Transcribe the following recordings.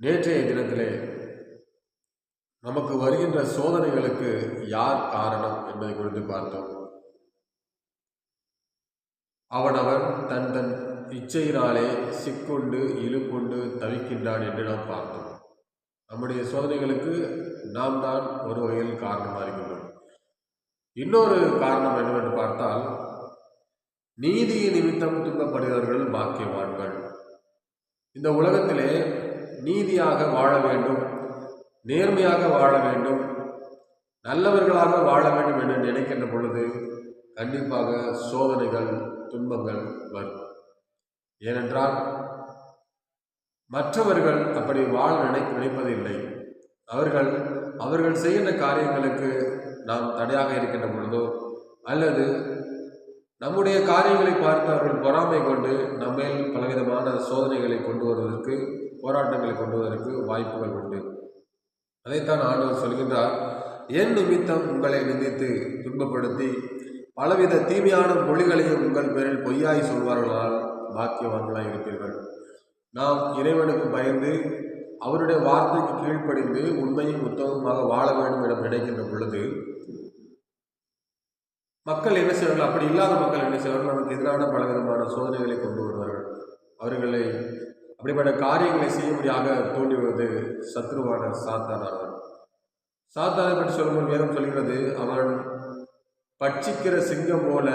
நேற்றைய தினத்திலே நமக்கு வருகின்ற சோதனைகளுக்கு யார் காரணம் என்பதை குறித்து பார்த்தோம். அவனவன் தன் தன் இச்சையினாலே சிக்கொண்டு இழுக்கொண்டு தவிக்கின்றான் என்று நாம் பார்த்தோம். நம்முடைய சோதனைகளுக்கு நாம் தான் ஒரு வகையில் காரணமாக இருக்கின்றோம். இன்னொரு காரணம் என்னவென்று பார்த்தால் நீதியை நிமித்தம் துன்பப்படுகிறவர்கள் பாக்கியவான்கள். இந்த உலகத்திலே நீதியாக வாழ வேண்டும் நேர்மையாக வாழ வேண்டும் நல்லவர்களாக வாழ வேண்டும் என்று நினைக்கின்ற பொழுது கண்டிப்பாக சோதனைகள் துன்பங்கள் வரும். ஏனென்றால் மற்றவர்கள் அப்படி வாழ நினை நினைப்பதில்லை. அவர்கள் அவர்கள் செய்கின்ற காரியங்களுக்கு நாம் தடையாக இருக்கின்ற பொழுதோ அல்லது நம்முடைய காரியங்களை பார்த்து அவர்கள் பொறாமை கொண்டு நம்மேல் பலவிதமான சோதனைகளை கொண்டு வருவதற்கு போராட்டங்களை கொண்டு வருவதற்கு வாய்ப்புகள் உண்டு. அதைத்தான் ஆண்டவர் சொல்கின்றார் என் நிமித்தம் உங்களை நிந்தித்து துன்பப்படுத்தி பலவித தீமையான மொழிகளையும் உங்கள் பேரில் பொய்யாய் சொல்வார்களால் பாக்கியவான்களாய் இருப்பீர்கள். நாம் இறைவனுக்கு பயந்து அவருடைய வார்த்தைக்கு கீழ்ப்படிந்து உண்மையும் உத்தமமாக வாழ வேண்டும் என நினைக்கின்ற பொழுது மக்கள் என்ன செய்வார்கள்? அப்படி இல்லாத மக்கள் என்ன செய்வார்கள்? நமக்கு எதிரான பலவிதமான சோதனைகளை கொண்டு வருவார்கள். அவர்களை அப்படிப்பட்ட காரியங்களை செய்யும்படியாக தூண்டிவிடுவது சத்ருவான சாத்தானவன் சாத்தானை பற்றி சொல்லும்போது வேதம் சொல்கிறது அவன் பட்சிக்கிற சிங்கம் போல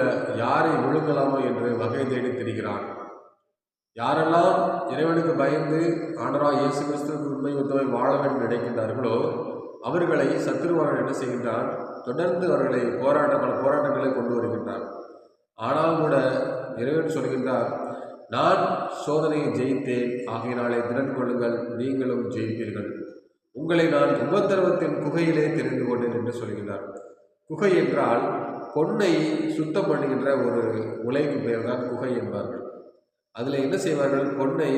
யாரை விழுங்கலாமோ என்று வகை தேடி திரிகிறான். யாரெல்லாம் இறைவனுக்கு பயந்து ஆண்டரா இயேசு கிறிஸ்துவுக்கு உண்மை உத்தவை வாழ வேண்டும் நினைக்கின்றார்களோ அவர்களை சத்ருவாரன் என்ன செய்கின்றான் தொடர்ந்து அவர்களை போராட்டங்கள் போராட்டங்களை கொண்டு வருகின்றார். ஆனால் கூட இறைவன் சொல்கின்றார் நான் சோதனையை ஜெயித்தேன். ஆகையினாலே திறன் கொள்ளுங்கள். நீங்களும் ஜெயிப்பீர்கள். உங்களை நான் உபத்திரவத்தின் குகையிலே தெரிந்து கொண்டேன் என்று சொல்கிறார் குகை என்றால் பொன்னை சுத்தம் பண்ணுகின்ற ஒரு உலைக்கு பெயர் தான் குகை என்பார்கள். அதில் என்ன செய்வார்கள்? பொன்னை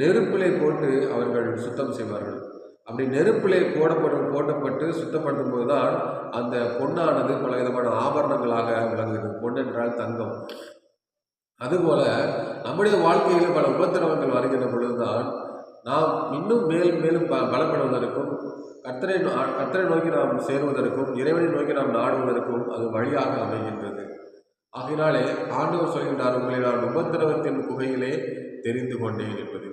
நெருப்பிலே போட்டு அவர்கள் சுத்தம் செய்வார்கள். அப்படி நெருப்பிலே போடப்படும் போட்டப்பட்டு சுத்தப்படுத்தும் போது தான் அந்த பொண்ணானது பல விதமான ஆபரணங்களாக விளங்குகிறது. பொன் என்றால் தங்கம். அதுபோல நம்முடைய வாழ்க்கையில் பல உபத்திரவங்கள் வருகின்ற பொழுதுதான் நாம் இன்னும் மேலும் மேலும் ப பலப்படுவதற்கும் கத்தரை கத்தரை நோக்கி நாம் சேருவதற்கும் இறைவனை நோக்கி நாம் நாடுவதற்கும் அது வழியாக அமைகின்றது. ஆகினாலே ஆண்டவர் சொல்கின்றார் உங்களை நான் உபத்திரவத்தின் குகையிலே தெரிந்து கொண்டேன் என்பது.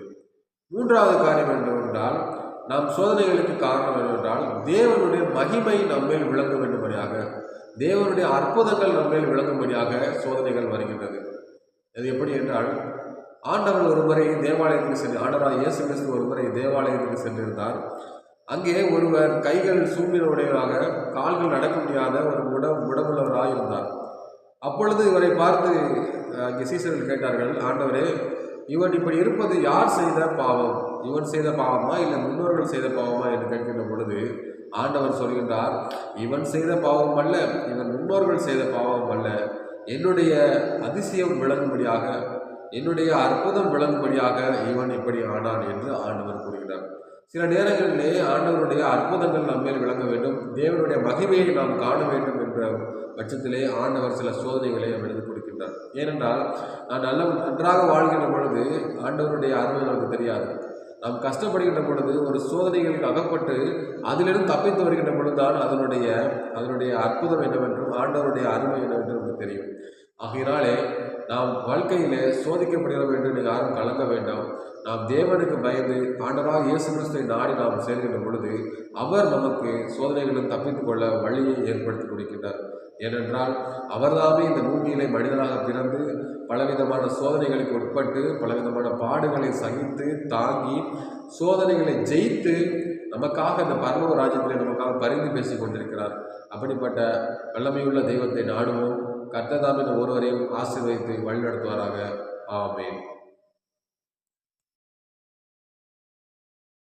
மூன்றாவது காரியம் என்னவென்றால் நாம் சோதனைகளுக்கு காரணம் என்னவென்றால் தேவனுடைய மகிமை நம்மேல் விளங்கும் என்பதாக தேவனுடைய அற்புதங்கள் நம்மேல் விளங்கும்படியாக சோதனைகள் வருகின்றது. அது எப்படி என்றால் ஆண்டவர் ஒரு முறை தேவாலயத்துக்கு சென்று ஆண்டவராக இயேசு கிறிஸ்து ஒரு முறை தேவாலயத்துக்கு சென்றிருந்தார். அங்கே ஒருவர் கைகள் சூழ்நிலையுடையவராக கால்கள் நடக்க முடியாத ஒரு முட உடம்புள்ளவராக இருந்தார். அப்பொழுது இவரை பார்த்து அங்கே சீசர்கள் கேட்டார்கள் ஆண்டவரே இவன் இப்படி இருப்பது யார் செய்த பாவம்? இவன் செய்த பாவமா இல்லை முன்னோர்கள் செய்த பாவமா என்று கேட்கின்ற பொழுது ஆண்டவர் சொல்கின்றார் இவன் செய்த பாவம் அல்ல இவன் முன்னோர்கள் செய்த பாவம் அல்ல. என்னுடைய அதிசயம் விளங்கும்படியாக என்னுடைய அற்புதம் விளங்கும்படியாக இவன் இப்படி ஆனான் என்று ஆண்டவர் கூறுகிறார். சில நேரங்களிலே ஆண்டவருடைய அற்புதங்கள் நம்மேல் விளங்க வேண்டும். தேவனுடைய மகிமையை நாம் காண வேண்டும் என்ற பட்சத்திலே ஆண்டவர் சில சோதனைகளை எழுதி கொடுக்கின்றார். ஏனென்றால் நான் நல்ல நன்றாக வாழ்கின்ற பொழுது ஆண்டவருடைய அருமை நமக்கு தெரியாது. நாம் கஷ்டப்படுகின்ற பொழுது ஒரு சோதனைகளுக்கு அகப்பட்டு அதிலிருந்து தப்பித்து வருகின்ற பொழுதுதான் அதனுடைய அதனுடைய அற்புதம் என்னவென்றும் ஆண்டவருடைய அருமை என்னவென்றும் நமக்கு தெரியும். ஆகையினாலே நாம் வாழ்க்கையிலே சோதிக்கப்படுகிறோம் என்று யாரும் கலங்க வேண்டாம். நாம் தேவனுக்கு பயந்து ஆண்டவராக இயேசு கிறிஸ்துவை நாடி நாம் சேர்கின்ற பொழுது அவர் நமக்கு சோதனைகளும் தப்பித்துக்கொள்ள வழியை ஏற்படுத்தி கொடுக்கின்றார். ஏனென்றால் அவர்தாமே இந்த பூமியிலே மனிதனாக பிறந்து பலவிதமான சோதனைகளுக்கு உட்பட்டு பலவிதமான பாடுகளை சகித்து தாங்கி சோதனைகளை ஜெயித்து நமக்காக இந்த பரலோக ராஜ்யத்தில் நமக்காக பரிந்து பேசி கொண்டிருக்கிறார். அப்படிப்பட்ட வல்லமையுள்ள தெய்வத்தை நாடுவோம். கர்த்ததாமின் ஒருவரையும் ஆசீர்வதித்து வழிநடத்துவாராக. ஆமேன்.